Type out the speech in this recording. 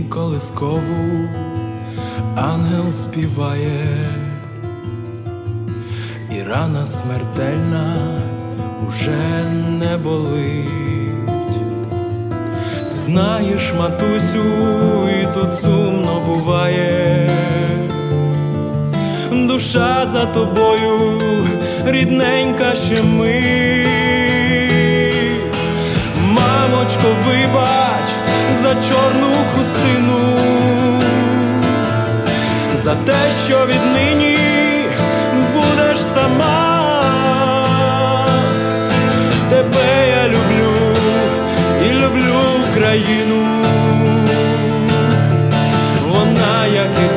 вікні колискову ангел співає, і рана смертельна уже не болить. Ти знаєш, матусю, і тут сумно буває. Душа за тобою, рідненька ще ми. Мамочко, вибач чорну хустину. За те, що віднині будеш сама, тебе я люблю і люблю Україну, вона як і